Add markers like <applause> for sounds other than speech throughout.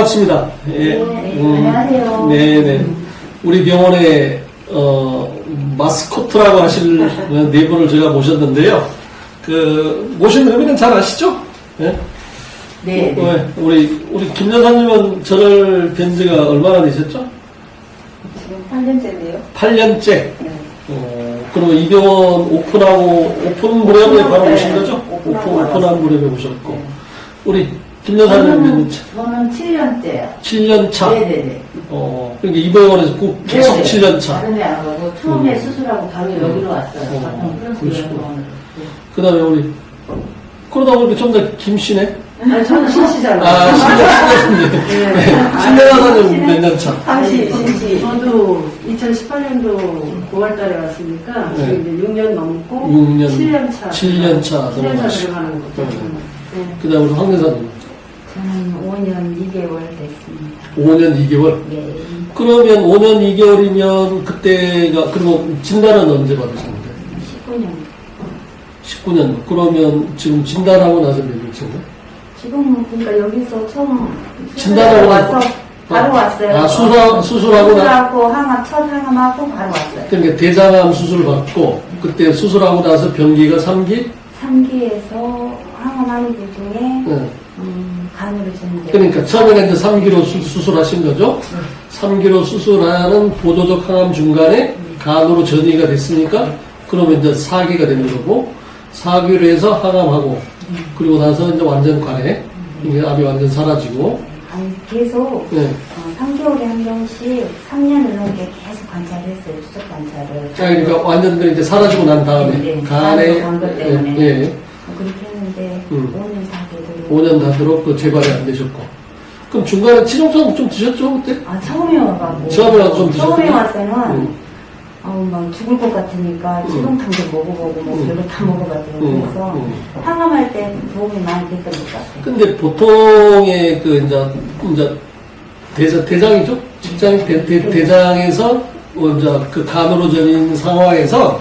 아, 반갑습니다. 예. 네, 안녕하세요. 네, 네. 우리 병원에 어, 마스코트라고 하실 네 분을 제가 모셨는데요. 그 모신 의미는 잘 아시죠? 예? 네, 네. 어, 우리 우리 김 여사님은 저를 뵌 지가 얼마나 되셨죠? 지금 8년째인데요. 8년째. 네. 어, 그리고 이 병원 오픈하고 오픈 무렵에 바로 네, 오신 거죠? 오픈 오픈하고 오픈한. 무렵에 오셨고 네. 우리 년 차? 저는 7년째요. 7년 차. 네네네. 어, 그러니까 이 병원에서 꼭 계속 네네. 7년 차. 다른 데안 가고 처음에 음. 수술하고 바로 여기로 왔어요. 어, 바통 플러스 그러시구나. 병원으로. 그 다음에 우리, 그러다 보니까 좀 더 김씨네? 네. 아니, 저는 신시잖아요. 아, 신년, 네. 신년, 신년하다는 몇 년 차? 당시, 신시. 저도 2018년도 9월 달에 왔으니까 네. 지금 이제 6년 넘고 6년, 7년 차 7년 차 7년 차 들어가시- 들어가는 거죠. 네. 네. 그 다음에 우리 황 여사님. 저는 5년 2개월 됐습니다. 5년 2개월. 네. 그러면 5년 2개월이면 그때가, 그리고 진단은 언제 받으셨는데? 19년. 19년. 그러면 지금 진단하고 나서 몇 년째인가? 지금 그러니까 여기서 처음 진단하고 와서 나서- 바로 어? 왔어요. 아, 수술하- 수술하고 나- 수술하고 항암 첫 항암하고 바로 왔어요. 그러니까 대장암 수술 받고, 그때 수술하고 나서 변기가 3기? 3기에서 항암하는 도중에 네. 그러니까 처음에는 이제 3기로 수, 술하신 거죠. 3기로 수술하는 보조적 항암 중간에 간으로 전이가 됐으니까 그러면 이제 4기가 되는 거고 4기로 해서 항암하고 그리고 나서 이제 완전 관해 이게 암이 완전 사라지고 아니, 계속 네. 어, 3개월에 한 번씩 3년을 넘게 계속 관찰했어요. 추적 관찰을. 자, 그러니까 완전 그 이제 사라지고 난 다음에 네, 네. 간에 간것 때문에. 예, 예. 어, 그렇게 했는데 음. 5년 다 5년 다도록 그 재발이 안 되셨고 그럼 중간에 치료좀 좀 드셨죠 그때? 아 처음에 와가고 처음에 와서 좀 처음에 드셨구나. 왔을 때는 음. 어, 막 죽을 것 같으니까 음. 치동탕도 먹어보고 뭐 음. 별거 다 먹어봤어요. 음. 그래서 음. 항암할 때 도움이 많이 됐던 것 같아요. 근데 보통의 그 이제 이제 대장 대장이죠 직장 대, 대, 대장에서 어, 이제 그 간으로 전인 상황에서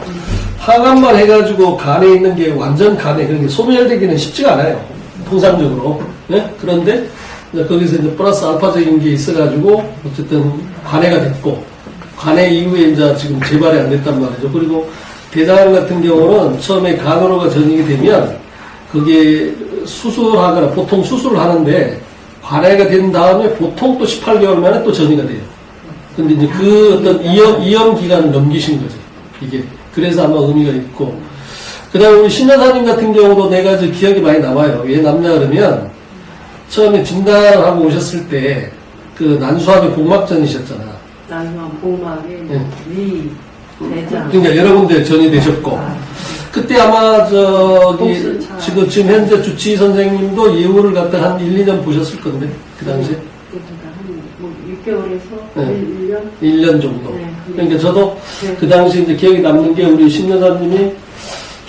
항암만 해가지고 간에 있는 게 완전 간에 그런 게 소멸되기는 쉽지가 않아요 통상적으로 예? 그런데 이제 거기서 이제 플러스 알파적인 게 있어가지고 어쨌든 관해가 됐고 관해 이후에 이제 지금 재발이 안 됐단 말이죠 그리고 대장 같은 경우는 처음에 간으로가 전이게 되면 그게 수술하거나 보통 수술을 하는데 관해가 된 다음에 보통 또 18개월 만에 또 전이가 돼요. 근데 이제 그 어떤 이염, 이염 기간을 넘기신 거죠. 이게. 그래서 아마 의미가 있고. 그 다음에 우리 신여사님 같은 경우도 내가 저 기억이 많이 남아요. 왜 남냐 그러면 처음에 진단을 하고 오셨을 때 그 난수압의 복막전이셨잖아. 난수암, 복막에 네. 위, 대장. 그러니까 여러 군데 전이 되셨고. 그때 아마 저기. 지금 지금 현재 주치의 선생님도 예우를 갖다 한 1, 2년 보셨을 건데 그 당시에 그러니까 한뭐 6개월에서 네. 1, 1년 1년 정도. 네, 그러니까 저도 네. 그 당시 이제 기억에 남는 게 우리 신여사님이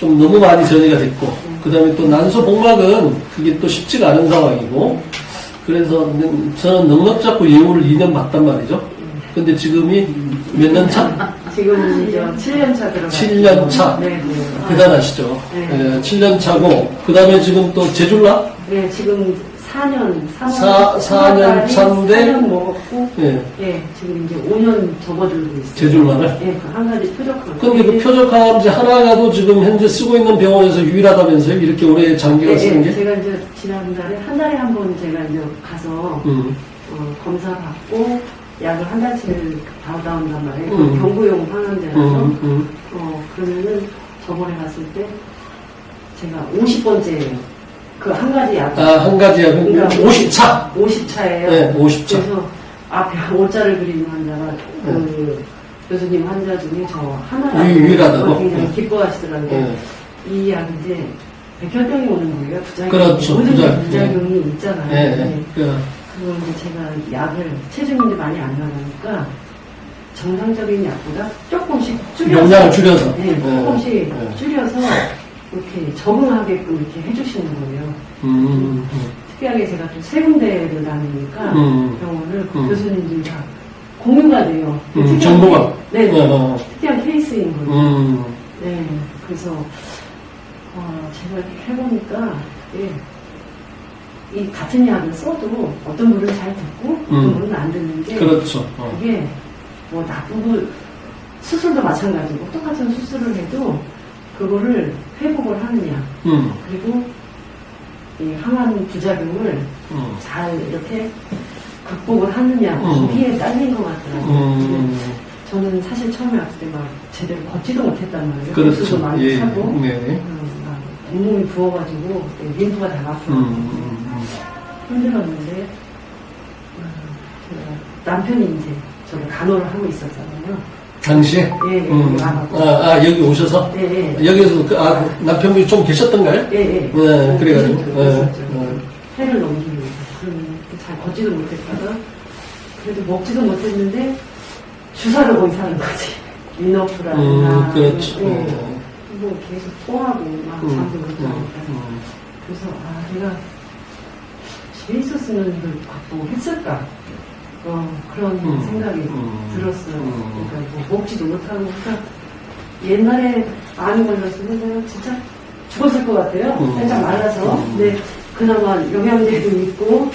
좀 너무 많이 전이가 됐고 그 다음에 또 난소 복막은 그게 또 쉽지가 않은 상황이고 그래서 저는 넉넉 잡고 예우를 2년 봤단 말이죠. 근데 지금이 몇 년 차? 지금 이제 7년 차 들어가. 7년 차. 네, 네. 대단하시죠. 네. 7년 차고 그 다음에 지금 또 제줄라? 네, 지금 4년, 4년, 사- 사년 차인데? 4년 먹었고, 예. 예, 지금 이제 5년 접어들고 있어요. 제줄만을? 예, 그한 가지 표적항. 근데 그 표적항암제 하나가도 지금 현재 쓰고 있는 병원에서 유일하다면서요? 이렇게 오래 장기간 네, 쓰는 네, 게? 제가 이제 지난달에 한 달에 한 번 제가 이제 가서 음. 어, 검사 받고 약을 한 달치를 받아 온단 말이에요. 음. 경구용 항암제라서 음, 음. 어, 그러면은 저번에 갔을 때 제가 50번째예요. 그 한 가지 약. 아, 한 가지야. 그러니까 50차! 50차예요. 네, 50차. 그래서 앞에 오자를 그리는 환자가 그 교수님 환자 중에 저 하나라고 유- 유일하다고? 굉장히 네. 기뻐하시더라고요. 네. 이 약이 이제 백혈병이 오는 거예요. 부작용이. 그렇죠. 모든 부작- 부작용이 있잖아요. 예, 네. 예. 그, 그걸 이제 제가 약을 체중이 많이 안 나가니까 정상적인 약보다 조금씩 줄여서 용량을 줄여서. 네, 조금씩 예. 줄여서 이렇게 적응하게끔 이렇게 해주시는 거예요. 음, 음, 특이하게 제가 또 세 군데를 다니니까 음. 병원을 그 음. 교수님들이 다 공유가 돼요. 음, 정보가. 네, 네. 어, 특이한 케이스인 거예요. 음. 네, 그래서 어, 제가 이렇게 해보니까 예, 이 같은 약을 써도 어떤 분은 잘 듣고 어떤 음. 분은 안 듣는 게 그렇죠. 어. 그게 뭐 나쁘고 수술도 마찬가지고 똑같은 수술을 해도 그거를 회복을 하느냐 음, 그리고 이 항암 부작용을 음, 잘 이렇게 극복을 하느냐 음. 거기에 딸린 것 같더라고요. 음, 저는 사실 처음에 왔을 때 막 제대로 걷지도 못했단 말이에요. 그렇죠. 많이 예, 차고. 음, 막 온몸이 부어가지고 그때 림프가 다 막혀 음, 음, 힘들었는데 음, 제가 남편이 이제 저를 간호를 하고 있었잖아요. 당시에? 예, 예, 음, 아, 아, 아, 여기 오셔서? 예, 예. 여기서 그, 아, 남편분이 좀 계셨던가요? 예, 예. 네, 그래가지고. 예. 예. 해를 위해서. 그러면 잘 걷지도 못했다가, 그래도 먹지도 못했는데, 주사를 거기 사는 거지. 리너프라든가. 음, 그렇죠. 예. 음. 뭐 계속 토하고, 막 음, 잠도 못 자고. 음, 음. 그래서, 아, 내가 집에 있었으면 이걸 극복했을까? 어, 그런 음, 생각이 음, 들었어요. 음. 그러니까 뭐 먹지도 못하고. 그러니까 옛날에 많이 걸렸으면 내가 진짜 죽었을 것 같아요. 음. 살짝 말라서. 음. 근데 그나마 영양제도 있고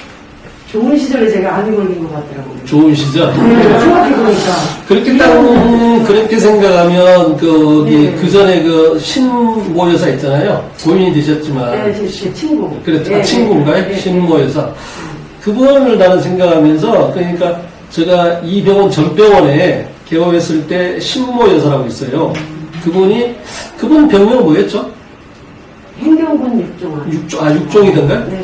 좋은 시절에 제가 암이 걸린 것 같더라고요. 좋은 시절. 네, 생각해보니까. 그렇게 딱, 그렇게 생각하면, 그, 네. 그 전에 그, 신모 여사 있잖아요. 고인이 되셨지만. 네, 제, 제 친구. 그렇죠. 네, 아, 친구인가요? 네, 네. 신모 여사. 그분을 나는 생각하면서, 그러니까 제가 이 병원 전 병원에 개업했을 때 신모 여사라고 있어요. 그분이, 그분 병명 뭐였죠? 행정군 육종아. 육종, 아, 육종이던가요? 네.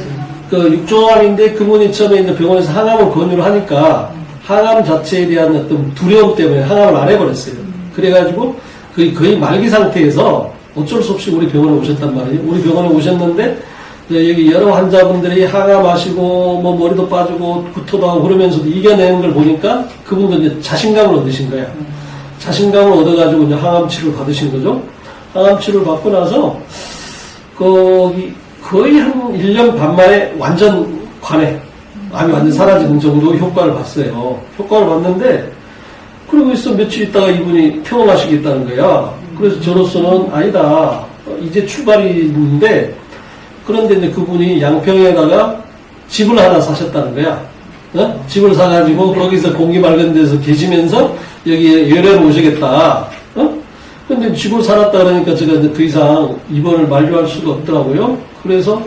그 육종암인데 그분이 처음에 이제 병원에서 항암을 권유를 하니까 항암 자체에 대한 어떤 두려움 때문에 항암을 안 해버렸어요. 그래가지고 거의, 거의 말기 상태에서 어쩔 수 없이 우리 병원에 오셨단 말이에요. 우리 병원에 오셨는데 여기 여러 환자분들이 항암하시고 뭐 머리도 빠지고 구토도 하고 그러면서도 이겨내는 걸 보니까 그분도 이제 자신감을 얻으신 거야. 자신감을 얻어가지고 이제 항암 치료를 받으신 거죠. 항암 치료를 받고 나서 거기 거의 한 1년 반 만에 완전 관해. 암이 완전 사라지는 정도 효과를 봤어요. 효과를 봤는데, 그러고 있어 며칠 있다가 이분이 퇴원하시겠다는 거야. 그래서 저로서는 아니다. 어, 이제 출발이 있는데, 그런데 이제 그분이 양평에다가 집을 하나 사셨다는 거야. 어? 집을 사가지고 거기서 공기 맑은 데서 계시면서 여기에 열애를 오시겠다. 어? 근데 집을 살았다 그러니까 제가 이제 더 이상 입원을 만료할 수가 없더라고요. 그래서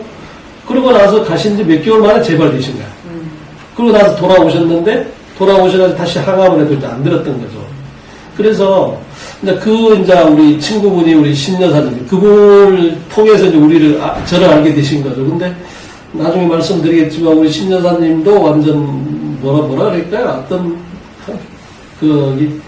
그러고 나서 가신 지 몇 개월 만에 재발되신 거야. 그러고 나서 돌아오셨는데 돌아오셔가지고 다시 항암을 해도 이제 안 들었던 거죠. 그래서 이제 그 이제 우리 친구분이 우리 신여사님 그분을 통해서 이제 우리를 아- 저를 알게 되신 거죠. 근데 나중에 말씀드리겠지만 우리 신여사님도 완전 뭐라 뭐라 그럴까요? 어떤 그 이-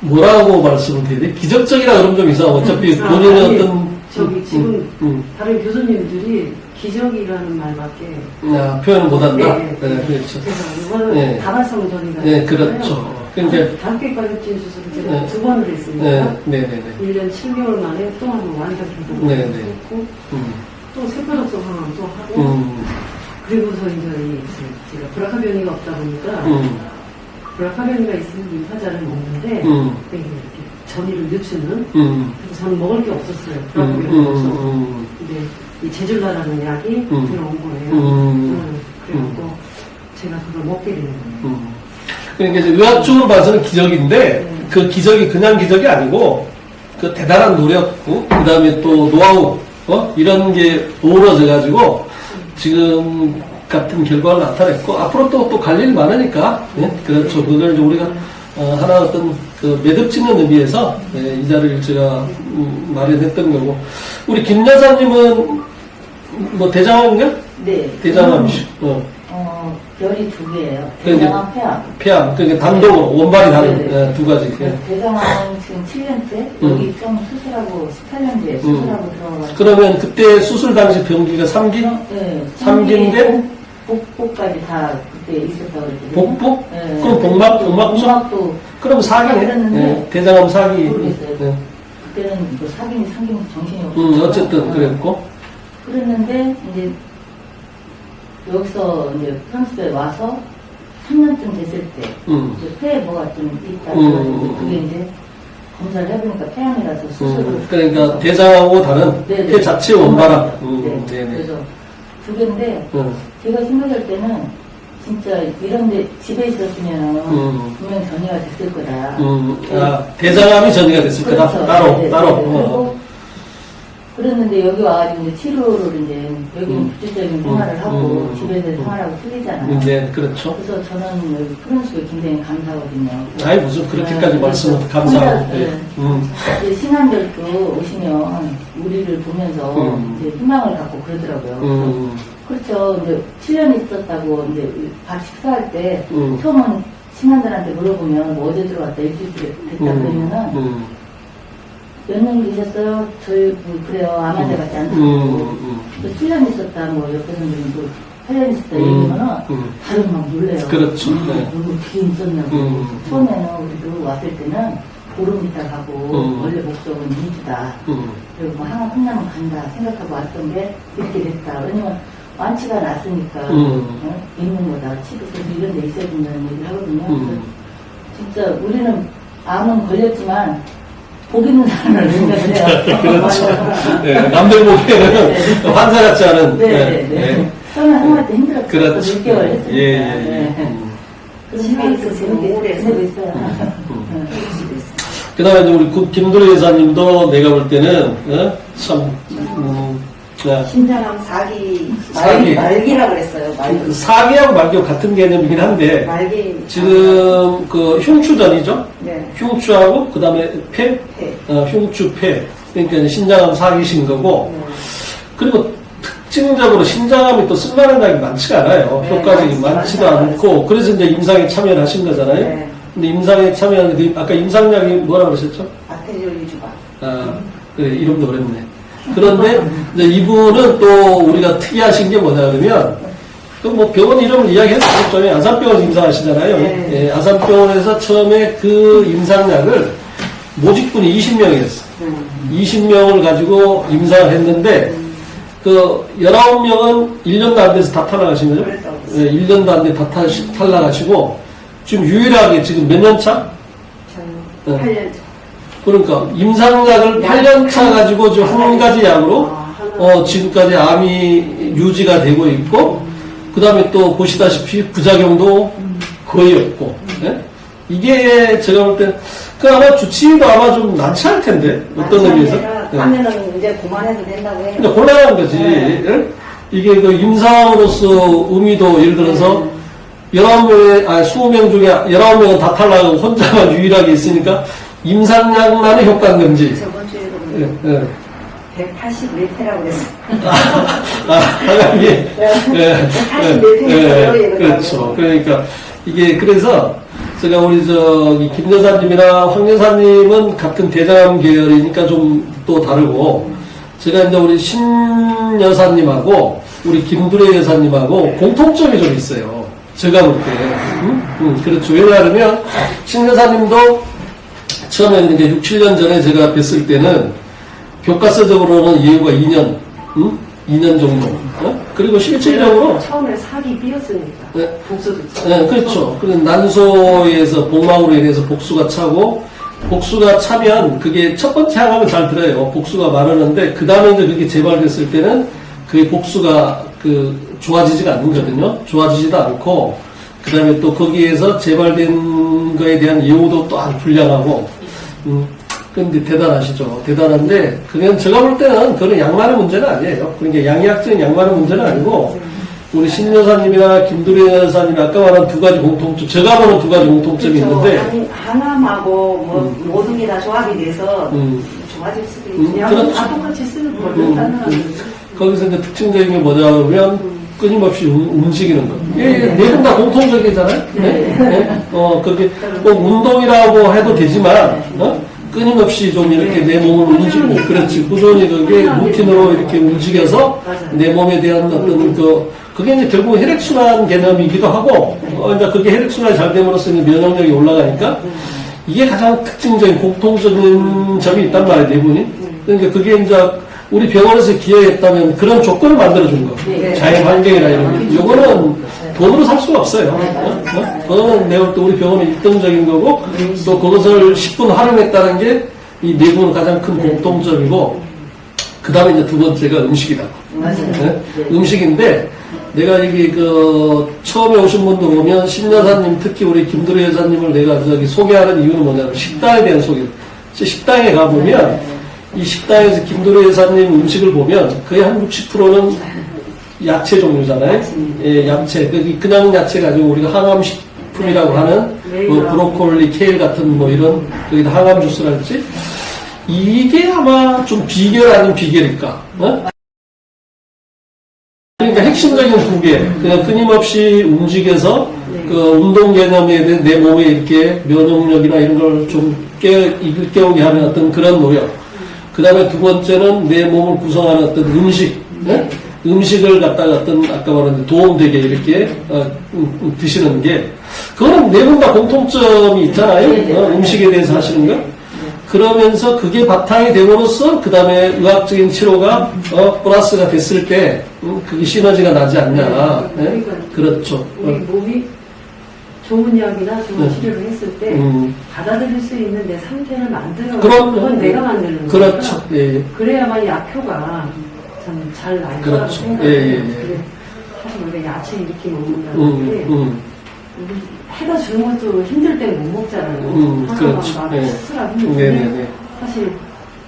뭐라고 말씀을 드려야 돼? 기적적이라 그러면 좀 이상하고 어차피 아, 본인의 아니, 어떤 저기 지금 음, 음. 다른 교수님들이 기적이라는 말밖에 아, 표현을 못한다. 네, 네, 네. 그렇죠. 그래서 이거는 네. 다발성 전이가 네, 그렇죠. 다섯 개까지 찐 수술을 제가 네. 두 번을 했으니까 네, 네, 네, 네. 1년 7개월 만에 또 한번 완전 회복을 네, 네. 했고 음, 또 세포적성 항암 또 하고 음, 그리고서 이제 이 제가 브라카변이가 없다 보니까 음, 브라카변이가 있으면 림파자를 먹는데 음, 이렇게 전이를 늦추는 음, 그래서 저는 먹을 게 없었어요. 음, 브라카변이 없어서 음, 근데 이 제줄라라는 약이 음. 들어온 거예요. 음. 음, 그래갖고 제가 그걸 먹게 되는 거예요. 음. 그러니까 이제 의학적으로 봐서는 기적인데 네. 그 기적이 그냥 기적이 아니고 그 대단한 노력, 그 다음에 또 노하우, 어? 이런 게 어우러져 가지고 지금 같은 결과를 나타냈고 앞으로 또 또 갈 일이 많으니까 예? 그렇죠. 그걸 이제 우리가 어, 하나 어떤 그 매듭 짓는 의미에서 예, 이 자리를 제가 음, 마련했던 거고 우리 김 여사님은 뭐 대장암인가? 네. 대장암이시. 어. 어, 별이 두 개예요. 그러니까 대장암 폐암. 폐암, 그러니까 단독으로 원발이 다른 네, 네. 예, 두 가지. 예. 대장암 지금 7년째, 음. 여기 좀 수술하고 18년째 수술하고 들어가가지고. 그러면 그때 수술 당시 병기가 3기? 네. 삼기인데? 복복까지 다 그때 있었다고 그랬거든요. 복부? 네. 그럼 복막, 복막죠? 복막도 그럼 4기네. 그랬는데 예, 대장암 4기. 모르겠어요. 예. 그때는 뭐 사기니 상기니 정신이 없었고. 음, 어쨌든 그랬고. 그랬는데 이제 여기서 이제 프랑스에 와서 3년쯤 됐을 때 음. 이제 폐에 뭐가 좀 있다 음. 그래가지고 그게 이제 검사를 해보니까 폐암이라서 수술을 음, 그러니까 해서 대장암하고 다른 네네. 폐 자체 원발암. 네. 음, 네네. 그래서 두 개인데 응. 제가 생각할 때는 진짜 이런데 집에 있었으면 음. 분명 전이가 됐을 거다. 음, 아, 대장암이 전이가 됐을 거다. 그렇죠. 따로, 네, 네, 따로. 네. 어. 그랬는데 여기 와가지고 이제 치료를 이제 여기는 음. 구체적인 생활을 하고 음. 집에서 음. 생활하고 틀리잖아요. 네, 그렇죠. 그래서 저는 여기 프랑스에 굉장히 감사하거든요. 아이, 무슨 그렇게까지 네, 말씀을 감사하고. 예. 네. 음, 이제 신앙들도 오시면 우리를 보면서 음. 이제 희망을 갖고 그러더라고요. 음, 그렇죠. 이제 7년 있었다고 이제 밥 식사할 때 음. 처음은 신앙들한테 물어보면 뭐 어제 들어왔다 일주일 됐다 그러면은 음, 몇 년 계셨어요? 저희 뭐 그래요. 아마대 같지 않다고. 음, 음. 또 7년 있었다, 뭐, 옆에 또 8년 있었다, 음, 얘기하면은, 음. 다들 막 놀래요. 그렇죠. 음, 네. 누구 뒤에 있었냐고. 음. 처음에는 우리도 왔을 때는 보름 있다 가고, 음. 원래 목적은 2주다. 음. 그리고 뭐 하나 끝나면 간다 생각하고 왔던 게 이렇게 됐다. 왜냐면 완치가 났으니까, 음. 어? 있는 거다. 치료소 이런 데 있어야 된다는 얘기를 하거든요. 음. 진짜 우리는 암은 걸렸지만, 복 있는 사람을 생각을 해요. 그렇죠. 예, <laughs> 남들 보기에는 환사 같지 않은. 네, 예, 네, 예. 네. 처음에 할때 힘들었죠. 그렇죠. 6개월 했으니까. 예, 예, 예. 네. 음. 집에 재밌게 오래 지내고 있어요. 음. 네. 집에 있어. 그 다음에 우리 구- 김도래 여사님도 내가 볼 때는, 어? 참, 음, 네. 신장암 사기 사기. 말, 말기라고 그랬어요. 말기. 사기하고 말기하고 같은 개념이긴 한데, 말기. 지금 그 흉추전이죠? 네. 흉추하고, 그 다음에 폐, 폐. 어, 흉추 폐. 그러니까 신장암 사기신 거고, 네. 그리고 특징적으로 신장암이 또 쓸만한 약이 많지가 않아요. 네, 효과적이 많지, 많지도 많지 않고, 그래서 이제 임상에 참여를 하신 거잖아요. 네. 근데 임상에 참여하는 그, 아까 임상약이 뭐라 그러셨죠? 유주가. 아, 그래, 이름도 어렵네. 그런데 <laughs> 이제 이분은 또 우리가 특이하신 게 뭐냐 그러면 그 뭐 병원 이름을 이야기해도 되겠죠. 아산병원 임상하시잖아요. 네. 예, 아산병원에서 처음에 그 임상약을 모집군이 20명이었어. 음. 20명을 가지고 임상을 했는데 그 19명은 1년도 안 돼서 다 탈락하신 거죠? 예, 1년도 안 돼 다 탈락하시고 지금 유일하게 지금 몇 년 차? 저는 네. 8년 차. 그러니까 임상약을 8년 차 가지고 지금 한 가지 약으로 아. 어, 지금까지 암이 유지가 되고 있고 그 다음에 또 보시다시피 부작용도 거의 없고 예? 이게 제가 볼 때 그 아마 주치의도 아마 좀 난처할 텐데 어떤 의미에서 예. 하면은 이제 그만해도 된다고 해요. 근데 곤란한 거지 네. 예? 이게 그 임상으로서 의미도 예를 들어서 네. 19명의, 아니 20명 중에 19명은 다 탈락하고 혼자만 유일하게 있으니까 임상약만의 효과는 금지 저번 주에도 예, 예. 181회라고 그랬어요. 아, 하나님. 예, 사실 몇 회였어요, 이거 그렇죠. 그러니까 이게 그래서 제가 우리 저기 김 여사님이나 황 여사님은 같은 대장 계열이니까 좀 또 다르고 제가 이제 우리 신 여사님하고 우리 김두래 여사님하고 공통점이 좀 있어요. 제가 볼 때. 음? 음, 그렇죠. 왜냐하면 신 여사님도 처음에 이제 6, 7년 전에 제가 뵀을 때는 교과서적으로는 예후가 2년, 음? 2년 정도. 어? 그리고 실질적으로 처음에 사기 삐었으니까. 네. 복수도 있죠. 네, 그렇죠. 그래 난소에서 복막으로 인해서 복수가 차고 복수가 차면 그게 첫 번째 항암은 잘 들어요. 복수가 마르는데 그 다음에 이제 그게 재발됐을 때는 그게 복수가 그 좋아지지가 않거든요. 좋아지지도 않고 그 다음에 또 거기에서 재발된 거에 대한 예후도 또 아주 불량하고 음, 근데 대단하시죠. 대단한데 그냥 제가 볼 때는 그런 양만의 문제는 아니에요. 그러니까 양의학적인 양만의 문제는 아니고 우리 신 여사님이나 김두래 여사님 아까 말한 두 가지 공통점, 제가 보는 두 가지 공통점이 그렇죠. 있는데 항암하고 뭐 모든 게 다 조합이 돼서 음. 좋아질 수도 음, 있죠. 양은 그렇죠. 다 똑같이 쓰는 음, 거를 따는 음. 거기서 이제 특징적인 게 뭐냐 하면 끊임없이 움- 움직이는 거. 이게 네분 다 공통적이잖아요. 네. 네. 어, 그게 꼭 운동이라고 해도 되지만, 어? 끊임없이 좀 이렇게 내 몸을 움직이고, 그렇지. 꾸준히 그게 루틴으로 이렇게 움직여서. 내 몸에 대한 어떤 그, 그게 이제 결국 혈액순환 개념이기도 하고, 어, 이제 그게 혈액순환이 잘 됨으로써 이제 면역력이 올라가니까, 이게 가장 특징적인 공통적인 점이 있단 말이에요, 네 분이. 그러니까 그게 이제 우리 병원에서 기여했다면 그런 조건을 만들어준 거. 네. 자연 환경이나 이런 게. 요거는 돈으로 살 수가 없어요. 어? 어? 그거는 내가 볼때 우리 병원의 일등적인 거고, 또 그것을 10분 활용했다는 게 이 네 분은 가장 큰 공통점이고, 그 다음에 이제 두 번째가 음식이다. 네? 네. 음식인데 내가 여기 그 처음에 오신 분도 보면 신 여사님 특히 우리 김두루 여사님을 내가 저기 소개하는 이유는 뭐냐면 식당에 대한 소개. 저 식당에 가 보면 이 식당에서 김두루 여사님 음식을 보면 거의 한 60%는 야채 종류잖아요. 예, 야채. 그- 그냥 야채 가지고 우리가 항암 식품이라고 하는 뭐 브로콜리, 케일 같은 뭐 이런 거기다 항암 주스랄지 이게 아마 좀 비결 아닌 비결일까? 어? 그러니까 핵심적인 두 개, 그냥 끊임없이 움직여서 그 운동 개념에 대한 내 몸에 이렇게 면역력이나 이런 걸좀 깨, 일깨우게 하는 어떤 그런 노력. 그 다음에 두 번째는 내 몸을 구성하는 어떤 음식, 네? 음식을 갖다가 어떤 아까 말한 도움되게 이렇게 어, 음, 음, 드시는 게 그거는 네 분 다 공통점이 있잖아요. 네, 네. 어, 음식에 대해서 하시는 거. 그러면서 그게 바탕이 됨으로써 그 다음에 의학적인 치료가 어, 플러스가 됐을 때 음, 그게 시너지가 나지 않냐. 네? 그렇죠. 우리 어, 몸이 좋은 약이나 좋은 네. 치료를 했을 때 음, 받아들일 수 있는 내 상태를 만들어. 그건 내가 만드는 거니까 그렇죠. 예, 예. 그래야만 약효가 참잘날 거라고 그렇죠. 생각해요. 예, 예, 예. 사실 우리가 야채 이렇게 먹는다는 음, 게 음, 우리 해다 주는 것도 힘들 때 못 먹잖아요. 음, 하나만 그렇죠. 막 예. 스스로 힘든데 네네네. 사실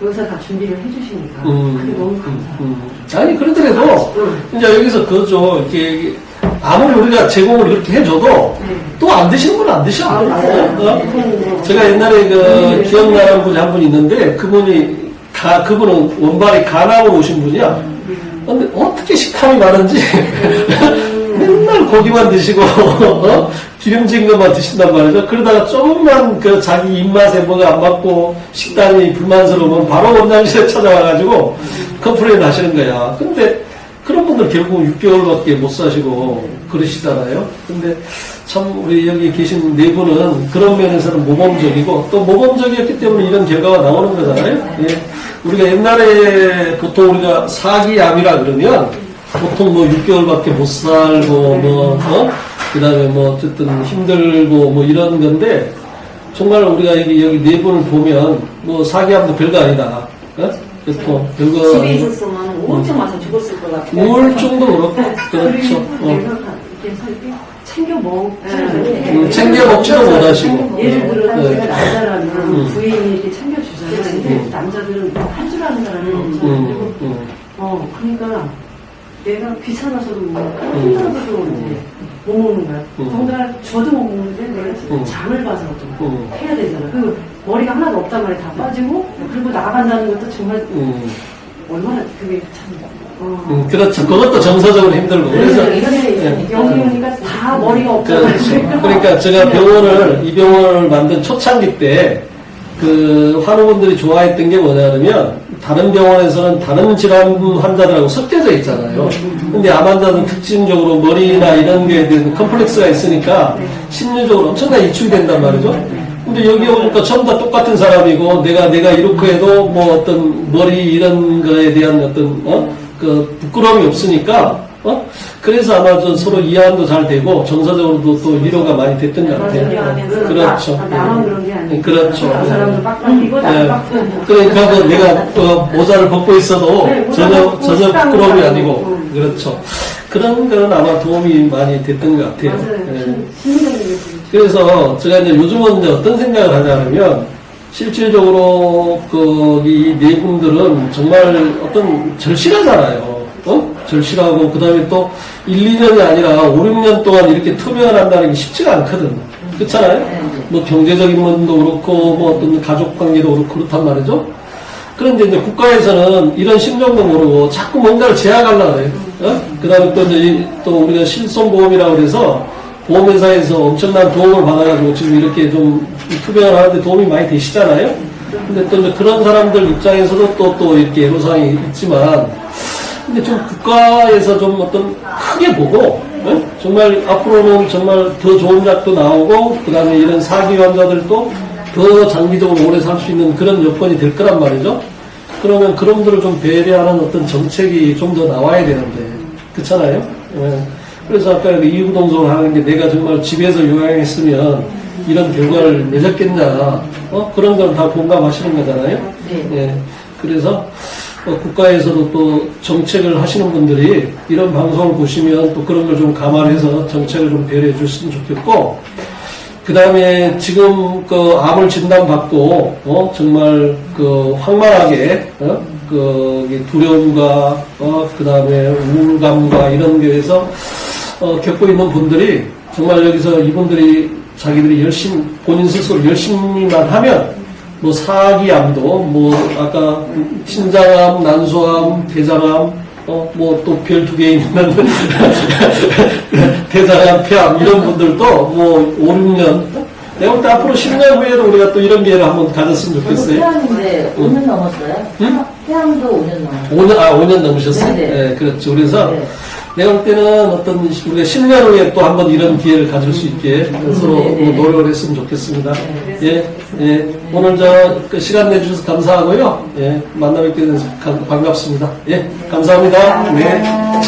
여기서 다 준비를 해주시니까 음, 그게 너무 음, 감사해요. 음. 아니, 그러더라도 응. 이제 여기서 그죠. 이렇게 아무리 우리가 제공을 그렇게 해줘도 네. 또 안 드시는 분은 안 드셔. 아, 맞아요. 어? 네. 제가 옛날에 그 기억나는 분이 한 분 있는데 그분이 가, 그분은 원발이 가나으로 오신 분이야. 근데 어떻게 식탐이 많은지 <laughs> 맨날 고기만 드시고 어? 기름진 것만 드신단 말이죠. 그러다가 조금만 그 자기 입맛에 뭐가 안 맞고 식단이 불만스러우면 바로 원장실에 찾아와가지고 컴플레인 하시는 거야. 근데 그런 분들 결국 6개월밖에 못 사시고 그러시잖아요. 근데 참 우리 여기 계신 네 분은 그런 면에서는 모범적이고 또 모범적이었기 때문에 이런 결과가 나오는 거잖아요. 예. 우리가 옛날에 보통 우리가 사기암이라 그러면 보통 뭐 6개월밖에 못 살고 뭐 어? 그 다음에 뭐 어쨌든 힘들고 뭐 이런 건데 정말 우리가 여기 여기 네 분을 보면 뭐 사기암도 별거 아니다. 어? 그렇고 별거 집에 있었으면 우울증 와서 죽었을 것 같아요. 우울증도 그렇고 그렇죠. 어. 내가 가- 이렇게 서 이렇게 챙겨 먹지 음, 챙겨 먹지도 못하시고. 예를 들어 네. 제가 남자라면 음. 부인이 이렇게 챙겨주잖아요. 근데 음. 남자들은 할 줄 아는 사람이 없잖아요. 음, 그리고 음, 어 그러니까 내가 귀찮아서도 뭐 음. 힘들어서도 이제 못 먹는 거야. 음. 더군다나 저도 못 먹는데 내가 음. 장을 봐서 또 음. 해야 되잖아. 그리고 머리가 하나도 없단 말이야. 다 빠지고 그리고 나간다는 것도 정말 음, 얼마나 그게 참 어. 음, 그렇죠. 그것도 정서적으로 힘들고. 그래서 그래서 예. 여기 오니까 다 머리가 없잖아요. 그렇죠. 그러니까 제가 병원을 이 병원을 만든 초창기 때 그 환우분들이 좋아했던 게 뭐냐면 다른 병원에서는 다른 질환 환자들하고 섞여져 있잖아요. 근데 암 환자는 특징적으로 머리나 이런 대한 컴플렉스가 있으니까 심리적으로 엄청나게 이축이 된단 말이죠. 근데 여기 오니까 전부 다 똑같은 사람이고 내가 내가 이렇게 해도 뭐 어떤 머리 이런 거에 대한 어떤 어? 그 부끄러움이 없으니까 어? 그래서 아마 좀 서로 이해도 잘 되고 정서적으로도 또 위로가 많이 됐던 것 같아요. 그렇죠. 아, 그렇죠. 그 나도 네. 빡빡이고 그러니까 그 내가 어, 모자를 벗고 있어도 네, 전혀 전혀 부끄러움이. 아니고 음. 그렇죠. 그런 거는 아마 도움이 많이 됐던 것 같아요. 그렇죠. 그래서 제가 이제 요즘은 이제 어떤 생각을 하냐면 실질적으로 거기 네 분들은 정말 어떤 절실하잖아요. 어? 절실하고 그 다음에 또 1, 2년이 아니라 5, 6년 동안 이렇게 투병을 한다는 게 쉽지가 않거든. 그렇잖아요. 뭐 경제적인 면도 그렇고 뭐 어떤 가족 관계도 그렇고 그렇단 말이죠. 그런데 이제 국가에서는 이런 심정도 모르고 자꾸 뭔가를 제약하려고 해요. 어? 그 다음에 또 이제 이- 또 우리가 실손보험이라고 그래서 보험회사에서 엄청난 도움을 받아가지고 지금 이렇게 좀 투병을 하는데 도움이 많이 되시잖아요. 근데 또 그런 사람들 입장에서도 또, 또 이렇게 애로사항이 있지만 근데 좀 국가에서 좀 어떤 크게 보고 어? 정말 앞으로는 정말 더 좋은 약도 나오고 그 다음에 이런 사기 환자들도 더 장기적으로 오래 살 수 있는 그런 여건이 될 거란 말이죠. 그러면 그런 분들을 좀 배려하는 어떤 정책이 좀 더 나와야 되는데 그렇잖아요. 예. 그래서 아까 그 이구동성을 하는 게 내가 정말 집에서 요양했으면 이런 결과를 맺었겠냐 어? 그런 걸다 공감하시는 거잖아요. 네. 예. 그래서 어, 국가에서도 또 정책을 하시는 분들이 이런 방송을 보시면 또 그런 걸 좀 감안해서 정책을 좀 배려해 주셨으면 좋겠고, 그 다음에 지금 그 암을 진단받고, 어, 정말 그 황만하게, 어, 그이 두려움과, 어, 그 다음에 우울감과 이런 거에서, 어, 겪고 있는 분들이 정말 여기서 이분들이 자기들이 열심히, 본인 스스로 열심히만 하면, 뭐 사기암도, 뭐 아까 신장암, 난소암, 대장암, 어, 뭐 또 별 두 개 있는 <laughs> 대장암, 폐암 이런 분들도 뭐 5, 6년 내가 볼 때 앞으로 10년 후에도 우리가 또 이런 기회를 한번 가졌으면 좋겠어요. 태양인데 5년 넘었어요. 응? 태양도 5년 넘었어요. 5년, 아, 5년 넘으셨어요? 네, 그렇죠. 그래서 네. 내가 볼 때는 어떤 우리가 10년 후에 또 한번 이런 기회를 가질 수 있게 서로 네네. 뭐 노력을 했으면 좋겠습니다. 네, 예, 예. 오늘 저, 그 시간 내주셔서 감사하고요. 예, 만나 뵙게 돼서 감- 반갑습니다. 예, 감사합니다. 네. 아,